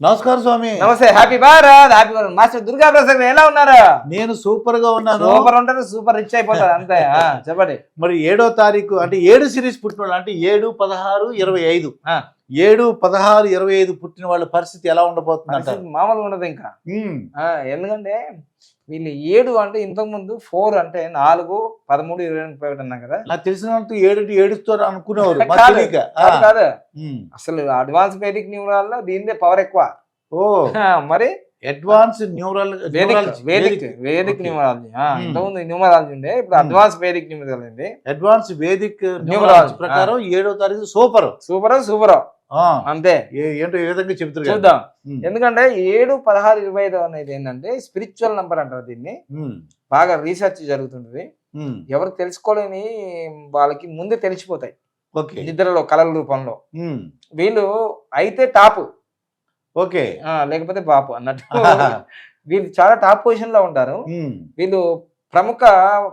నమస్కారం స్వామి. నమస్తే happy Bharat happy Bharat master Durga Prasad ఎలా ఉన్నారు? నేను సూపర్గా ఉన్నాను. సూపర్ ఉంటారు సూపర్ రిచ్ అయిపోతారు అంతే. ఆ, చెప్పండి. మరి ఏడో తారీఖు అంటే ఏడు సిరీస్ పుట్టిన అంటే ఏడు పదహారు ఇరవై ఐదు. ఏడు పదహారు ఇరవై ఐదు పుట్టిన వాళ్ళ పరిస్థితి ఎలా ఉండబోతుంది పరిస్థితి మామూలుగా ఉండదు ఇంకా. ఎందుకంటే వీళ్ళు ఏడు అంటే ఇంతకు ముందు ఫోర్ అంటే నాలుగు పదమూడు ఇరవై ముప్పై ఒకటి అన్నాం కదా. నాకు తెలిసిన వాళ్ళతో ఏడు ఏడుస్తారు అనుకునేవారు కాదు. అసలు అడ్వాన్స్ వేదిక్ న్యూరాల్లో దీనిదే పవర్ ఎక్కువ. ఓ. మరి? Advance neural Vedic Vedic Vedic. Numerology ఇంతకుముందు న్యూమరాలజీ ఉండే ఇప్పుడు. Advance Vedic numerology advance Vedic. Numerology ప్రకారం ఏడో తారీఖు సూపర్. Super super. అంతే ఏంటో ఏ విధంగా చెబుతారు. చూద్దాం. ఎందుకంటే ఏడు పదహారు ఇరవై ఐదు అనేది ఏంటంటే స్పిరిచువల్ నంబర్ అంటారు దీన్ని. బాగా రీసెర్చ్ జరుగుతుంటది. ఎవరు తెలుసుకోలేని వాళ్ళకి ముందే తెలిసిపోతాయి ఓకే నిద్రలో కళల రూపంలో. వీళ్ళు అయితే టాప్ ఓకే లేకపోతే పాపు అన్నట్టు వీళ్ళు చాలా టాప్ పొజిషన్లో ఉంటారు. వీళ్ళు ప్రముఖ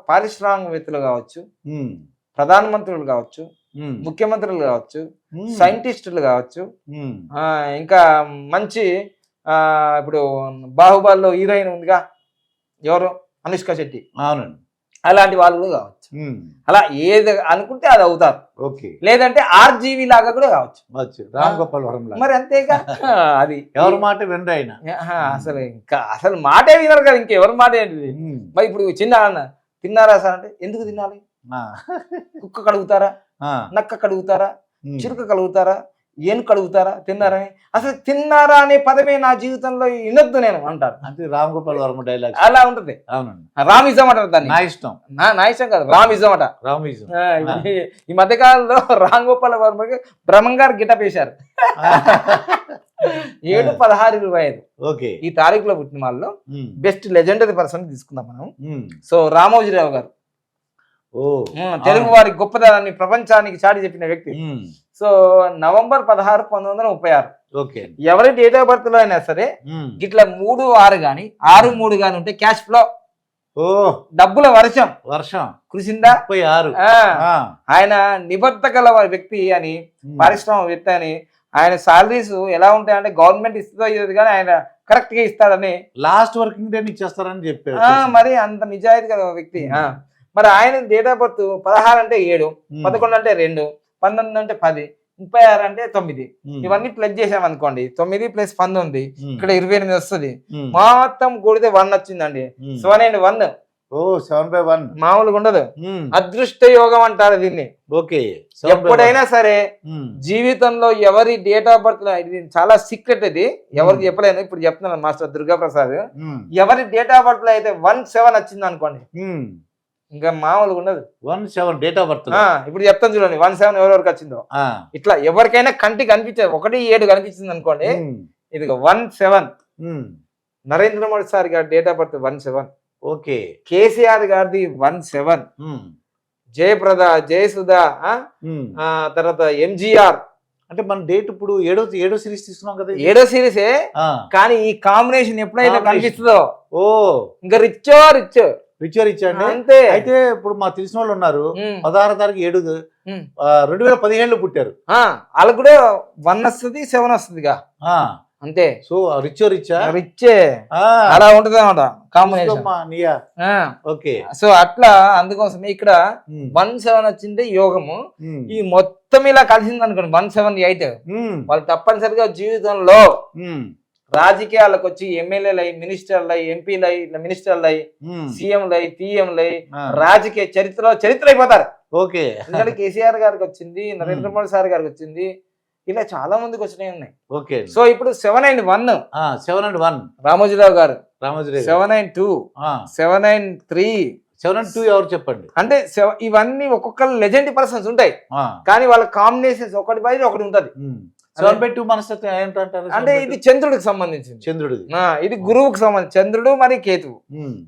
పారిశ్రామికవేత్తలు కావచ్చు. ప్రధానమంత్రులు కావచ్చు. ముఖ్యమంత్రులు కావచ్చు. సైంటిస్టులు కావచ్చు ఇంకా మంచి ఆ, ఇప్పుడు బాహుబలిలో హీరోయిన్ ఉందిగా ఎవరు? అనుష్క శెట్టి. అవునండి. అలాంటి వాళ్ళు కావచ్చు. అలా ఏది అనుకుంటే అది అవుతారు. ఓకే. లేదంటే ఆర్జీవి లాగా కూడా కావచ్చు. వచ్చు. రామ్ గోపాల్ వరం. మరి అంతేగా? అది. ఎవరి మాట వినరు ఆయన. అసలు ఇంకా అసలు మాటే వినరు కదా ఇంకెవరి మాట ఏంటిది. మరి ఇప్పుడు చిన్న అన్న తిన్నారా సార్ అంటే ఎందుకు తినాలి. కుక్క కడుగుతారా. నక్క కడుగుతారా. చిరుక కడుగుతారా? ఏను కడుగుతారా? తిన్నారని అసలు తిన్నారా అనే పదమే నా జీవితంలో వినొద్దు నేను అంటారు. అంటే రామ్ గోపాల్ వర్మ డైలాగ్ అలా ఉంటది. అవునండి. రామిజం అంటారు దాన్ని. నా ఇష్టం. నా నా ఇష్టం కాదు రామిజం అట. రామిజం. ఆ, ఈ- ఈ మధ్య కాలంలో రామ్ గోపాల్ వర్మకి బ్రహ్మంగారు గిటప్ వేశారు. ఏడు పదహారు ఇరవై ఐదు. ఓకే. ఈ తారీఖులో పుట్టిన వాళ్ళలో ఉమ్. బెస్ట్ లెజెండరీ పర్సన్ తీసుకుందాం మనం. సో రామోజీరావు గారు. తెలుగు వారి గొప్పదనాన్ని ప్రపంచానికి చాటి చెప్పిన వ్యక్తి. సో నవంబర్ పదహారు పంతొమ్మిది వందల ముప్పై ఆరు. ఓకే. ఎవరి డేట్ ఆఫ్ బర్త్లో అయినా సరే. ఇట్లా మూడు ఆరు గాని ఆరు మూడు గాని ఉంటే క్యాష్ ఫ్లో ఓ. డబ్బుల వర్షం. వర్షం. కురిసిందా? ముప్పై ఆరు. ఆయన నిబద్ధత గల వ్యక్తి అని. పారిశ్రామికవేత్త అని ఆయన సాలరీస్ ఎలా ఉంటాయంటే గవర్నమెంట్ ఇస్తుందో ఇవ్వదు కానీ ఆయన కరెక్ట్గా ఇస్తాడని లాస్ట్ వర్కింగ్ డే ఇచ్చేస్తారని చెప్పారు మరి అంత నిజాయితీ కదా వ్యక్తి. మరి ఆయన డేట్ ఆఫ్ బర్త్ పదహారు అంటే ఏడు. పదకొండు అంటే రెండు పంతొమ్మిది అంటే పది ముప్పై ఆరు అంటే తొమ్మిది. ఇవన్నీ ప్లస్ చేసాం అనుకోండి తొమ్మిది ప్లస్ పంతొమ్మిది. ఇక్కడ ఇరవై ఎనిమిది వస్తుంది. మొత్తం కూడితే వన్ వచ్చిందండి. Seven and one o seven by one మామూలుగా ఉండదు. అదృష్ట యోగం అంటారు దీన్ని. ఓకే. ఎప్పుడైనా సరే. జీవితంలో ఎవరి డేట్ ఆఫ్ బర్త్ ఇది చాలా సీక్రెట్ ఇది. ఎవరికి. చెప్పలేను. ఇప్పుడు చెప్తున్నాను మాస్టర్ దుర్గా ప్రసాద్. ఎవరి డేట్ ఆఫ్ బర్త్లో అయితే వన్ సెవెన్ వచ్చింది అనుకోండి. ఇంకా మామూలుగా ఉండదు. One seven date of birth ఇప్పుడు చెప్తాను చూడండి. వన్ సెవెన్ ఎవరెవరికి వచ్చిందో. ఇట్లా ఎవరికైనా కంటికి కనిపించదు ఒకటి ఏడు కనిపించింది అనుకోండి. ఇది one seven Narendra Modi sir గారి date of birth one seven okay. KCR గారిది వన్ సెవెన్. జయప్రద జయసుధ తర్వాత ఎంజిఆర్ అంటే మన డేట్ ఇప్పుడు ఏడో ఏడో సిరీస్ తీసుకున్నాం కదా? ఏడో సిరీసే. కానీ ఈ కాంబినేషన్ ఎప్పుడైతే. కనిపిస్తుందో ఓ. ఇంకా రిచ్చో రిచ్ రిచర్ ఇచ్చండి అంతే. అయితే ఇప్పుడు మాకు తెలిసిన వాళ్ళు ఉన్నారు. పదహారు తారీఖు ఏడు రెండు వేల పదిహేడులో పుట్టారు. వాళ్ళకు కూడా వన్ వస్తుంది సెవెన్ వస్తుందిగా. అంతే. సో రిచర్ ఇచ్చా రిచ్చే? అలా ఉంటది అనమాట కాంబినేషన్ ఓకే. సో అట్లా అందుకోసమే ఇక్కడ. వన్ సెవెన్ వచ్చిందే యోగము. ఈ మొత్తం ఇలా కలిసింది అనుకోండి వన్ సెవెన్ ఎయిట్. వాళ్ళు తప్పనిసరిగా జీవితంలో. రాజకీయాలకు వచ్చి ఎమ్మెల్యేలు అయి మినిస్టర్లు అయి ఎంపీలు అయి మినిస్టర్లు అయి. సీఎంలు అయి పిఎంలు అయి రాజకీయ చరిత్రలో చరిత్ర అయిపోతారు ఓకే కేసీఆర్ గారికి వచ్చింది నరేంద్ర మోడీ సార్ గారికి వచ్చింది ఇలా చాలా మందికి వచ్చినాయి ఉన్నాయి. ఓకే. సో ఇప్పుడు seven and one seven and one Ramoji Rao గారు. Ramoji seven and two seven and three seven and two ఎవరు చెప్పండి? అంటే ఇవన్నీ ఒక్కొక్క లెజెండ్ పర్సన్స్ ఉంటాయి. కానీ వాళ్ళ కాంబినేషన్స్ ఒకటి బయట ఒకటి ఉంటది. ఉమ్. సెవెన్ బై టూ మనస్తత్వం ఏంటంటారు? అంటే ఇది చంద్రుడికి సంబంధించింది. చంద్రుడిది. ఆ, ఇది గురువుకు సంబంధించి చంద్రుడు మరి కేతువు.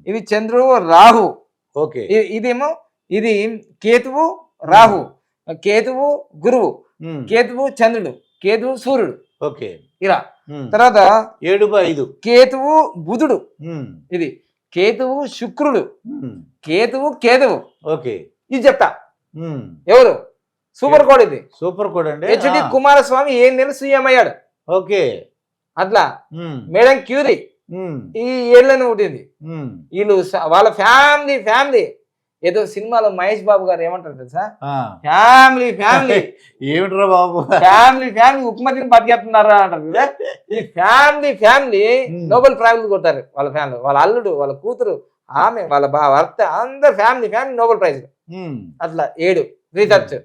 ఇది చంద్రుడు రాహు. ఓకే. ఇదేమో ఇది కేతువు రాహు. కేతువు గురువు. కేతువు చంద్రుడు కేతువు సూర్యుడు. ఓకే. ఇలా. తర్వాత ఏడు ఐదు. కేతువు బుధుడు. ఇది కేతువు శుక్రుడు. కేతువు కేతువు. ఓకే. ఇది చెప్తా. ఎవరు? సూపర్ కోడ్ ఇది. సూపర్ కోడ్ అండి? హెచ్డి. కుమారస్వామి ఏ నెల సీఎం అయ్యాడు? ఓకే. అట్లా. Madam Curie. ఈ ఏళ్ళని ఉమ్, వీళ్ళు వాళ్ళ ఫ్యామిలీ ఫ్యామిలీ. ఏదో సినిమాలో మహేష్ బాబు గారు ఏమంటారు తెలుసా. Family family. ఏమిట్రా బాబు? ఫ్యామిలీ ఫ్యామిలీ ఉప్మా తిని బతికేస్తున్నారా అంటారు కదా. ఈ ఫ్యామిలీ ఫ్యామిలీ. నోబెల్ ప్రైజ్ కొట్టారు వాళ్ళ ఫ్యామిలీ వాళ్ళ అల్లుడు వాళ్ళ కూతురు ఆమె వాళ్ళ బా భర్త అందరు ఫ్యామిలీ ఫ్యామిలీ నోబెల్ ప్రైజ్ అట్లా ఏడు రీసెర్చ్.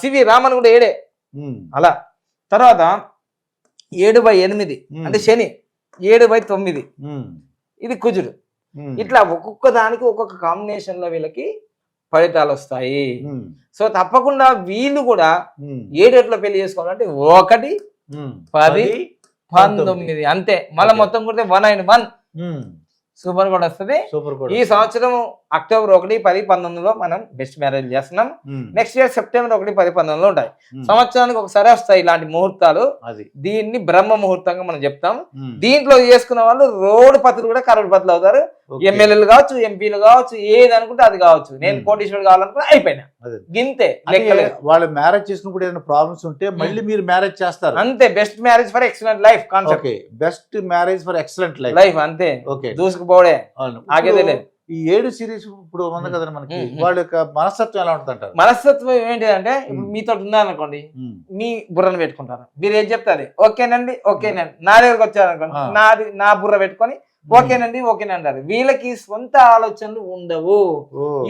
సివి రామన్ కూడా ఏడే. అలా. తర్వాత ఏడు బై ఎనిమిది అంటే శని ఏడు బై తొమ్మిది. ఇది కుజుడు. ఇట్లా ఒక్కొక్క దానికి ఒక్కొక్క కాంబినేషన్లో వీళ్ళకి ఫలితాలు వస్తాయి. ఉమ్, సో తప్పకుండా వీళ్ళు కూడా ఉమ్, ఏడేట్లో పెళ్ళి చేసుకోవాలంటే ఒకటి పది, పంతొమ్మిది. అంతే. మళ్ళీ. మొత్తం కొడితే వన్ అండ్ వన్ సూపర్ కూడా వస్తుంది. సూపర్ ఈ సంవత్సరం అక్టోబర్ ఒకటి పది పంతొమ్మిదిలో మనం బెస్ట్ మ్యారేజ్ చేస్తున్నాం. నెక్స్ట్ ఇయర్ సెప్టెంబర్ ఒకటి పది పంతొమ్మిదిలో ఉంటాయి. ఉమ్, సంవత్సరానికి ఒకసారి వస్తాయి ఇలాంటి ముహూర్తాలు. అది. దీన్ని బ్రహ్మ ముహూర్తంగా మనం చెప్తాం. ఉమ్, దీంట్లో చేసుకున్న వాళ్ళు రోడ్డు పత్రులు కూడా కరోడ్ పత్రులు అవుతారు. ఎమ్మెల్యేలు కావచ్చు ఎంపీలు కావచ్చు ఏది అనుకుంటే అది కావచ్చు. నేను Hmm. కోటీశ్వరుడు కావాలనుకుంటే అయిపోయినా. గింతే. వాళ్ళు మ్యారేజ్ చేసుకున్నప్పుడు ఏదైనా ప్రాబ్లమ్స్ ఉంటే మళ్ళీ మీరు మ్యారేజ్ చేస్తారు. అంతే best marriage for excellent life concept best marriage for excellent life life అంతే. ఓకే దూసుకుపోవడే. ఆగేదే లేదు. ఈ ఏడు సిరీస్ ఇప్పుడు ఉంది కదా మనకి. వాళ్ళ యొక్క మనస్తత్వం ఎలా ఉంటుంది అంటారు మనస్తత్వం ఏంటిదంటే ఇప్పుడు Hmm. మీతో ఉన్నారనుకోండి మీ బుర్రను పెట్టుకుంటారు. మీరు ఏం చెప్తారు? ఓకేనండి ఓకేనండి. నా దగ్గరకు వచ్చారనుకోండి. నాది నా బుర్ర పెట్టుకొని ఓకేనండి ఓకేనండి అంటారు. వీళ్ళకి సొంత ఆలోచనలు ఉండవు.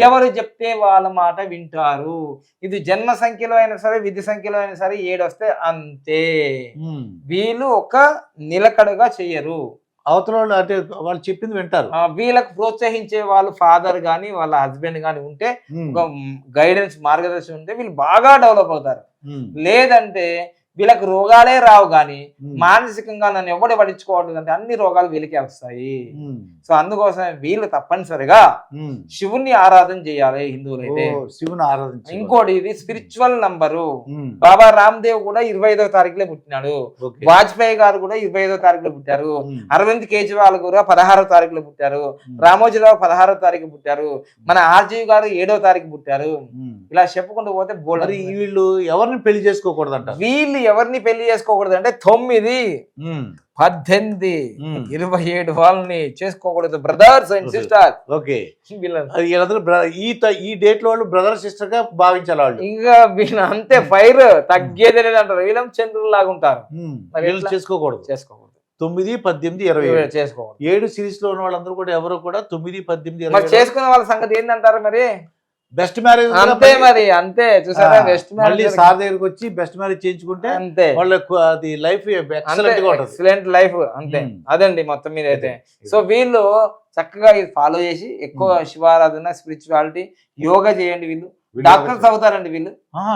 ఎవరు చెప్తే వాళ్ళ మాట వింటారు. ఇది జన్మ సంఖ్యలో అయినా సరే విధి సంఖ్యలో అయినా సరే ఏడు వస్తే అంతే వీళ్ళు ఒక నిలకడగా చెయ్యరు అవతల వాళ్ళు అంటే వాళ్ళు చెప్పింది వింటారు. వీళ్ళకు ప్రోత్సహించే వాళ్ళు ఫాదర్ గాని వాళ్ళ హస్బెండ్ గాని ఉంటే ఒక గైడెన్స్ మార్గదర్శనం ఉంటే వీళ్ళు బాగా డెవలప్ అవుతారు. లేదంటే వీళ్ళకి రోగాలే రావు కానీ మానసికంగా నన్ను ఎవడు పట్టించుకోవడం అంటే అన్ని రోగాలు వీళ్ళకే వస్తాయి. సో అందుకోసం వీళ్ళు తప్పనిసరిగా. శివుణ్ణి ఆరాధన చేయాలి హిందువులైతే. శివుని ఆరాధించి ఇంకోటి ఇది స్పిరిచువల్ నంబరు బాబా రామ్దేవ్ కూడా ఇరవై ఐదో తారీఖులే పుట్టినాడు. వాజ్పేయి గారు కూడా ఇరవై ఐదో తారీఖులో పుట్టారు. అరవింద్ కేజ్రీవాల్ కూడా పదహారో తారీఖులో పుట్టారు. రామోజీరావు పదహారో తారీఖు పుట్టారు. మన ఆర్జీవి గారు ఏడో తారీఖు పుట్టారు. ఇలా చెప్పుకుంటూ పోతే వీళ్ళు ఎవరిని పెళ్ళి చేసుకోకూడదు వీళ్ళు ఎవరిని పెళ్ళి చేసుకోకూడదు అంటే తొమ్మిది పద్దెనిమిది. ఇరవై ఏడు వాళ్ళని చేసుకోకూడదు బ్రదర్స్ అండ్ సిస్టర్ ఓకే ఈ ఈ డేట్లో వాళ్ళు బ్రదర్ సిస్టర్గా భావించాలి వాళ్ళు. ఇంకా వీళ్ళు అంతే ఫైర్ తగ్గేది లేదు అంటారు వీళ్ళం చంద్రులు లాగా ఉంటారు? చేసుకోకూడదు. చేసుకోకూడదు. తొమ్మిది పద్దెనిమిది ఇరవై ఏడు. చేసుకోకూడదు. ఏడు సిరీస్లో ఉన్న వాళ్ళందరూ కూడా ఎవరు కూడా తొమ్మిది పద్దెనిమిది మరి చేసుకునే వాళ్ళ సంగతి ఏంటంటారు మరి? బెస్ట్ మ్యారేజ్ అంతే మరి అంతే. చూసారా? బెస్ట్ మళ్ళీ సార్ దగ్గరికి వచ్చి బెస్ట్ మ్యారేజ్ చేయించుకుంటే అంతే. వాళ్ళకు అది లైఫ్ ఎక్సలెంట్గా ఉంటుంది. ఎక్సలెంట్ లైఫ్ అంతే. ఉమ్. అదండి మొత్తం మీద అయితే. సో వీళ్ళు చక్కగా ఇది ఫాలో చేసి ఎక్కువ శివారాధన స్పిరిచువాలిటీ యోగా చేయండి వీళ్ళు. డాక్టర్స్ అవుతారండి వీళ్ళు.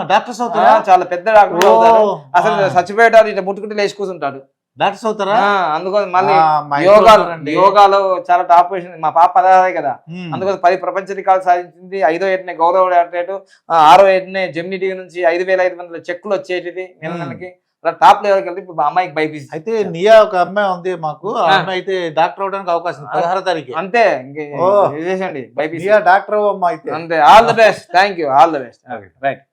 డాక్టర్స్ అవుతారా? చాలా పెద్ద డాక్టర్స్ అవుతారు. అసలు చచ్చిపోయేటారు ఇట్లా ముట్టుకుంటే లేచి కూర్చుంటాడు. డాక్టర్స్ అవుతారా? అందుకోసం మళ్ళీ యోగాలు చాలా టాప్ పొజిషన్. మా పాప పదహారే కదా. అందుకోసం పది ప్రపంచ రికార్డు సాధించింది. ఐదో ఏటనే గౌరవ డాక్టరేట్. ఆరో ఏటనే జెమిని టీవీ నుంచి ఐదు వేల ఐదు వందల చెక్కులు నెల Hmm. నెలకి. అలా టాప్ లెవెల్కి వెళ్తే ఇప్పుడు మా అమ్మాయికి బైపీసీ. అయితే నియా ఒక అమ్మాయి ఉంది మాకు. ఆ. అమ్మాయి అయితే డాక్టర్ అవడానికి అవకాశం పదహారో తారీఖు. అంతే. ఇంకే- ఓ. చేసేయండి బైపీసీ. నియా డాక్టర్ అమ్మ అయితే. అంతే. All the best thank you all the best right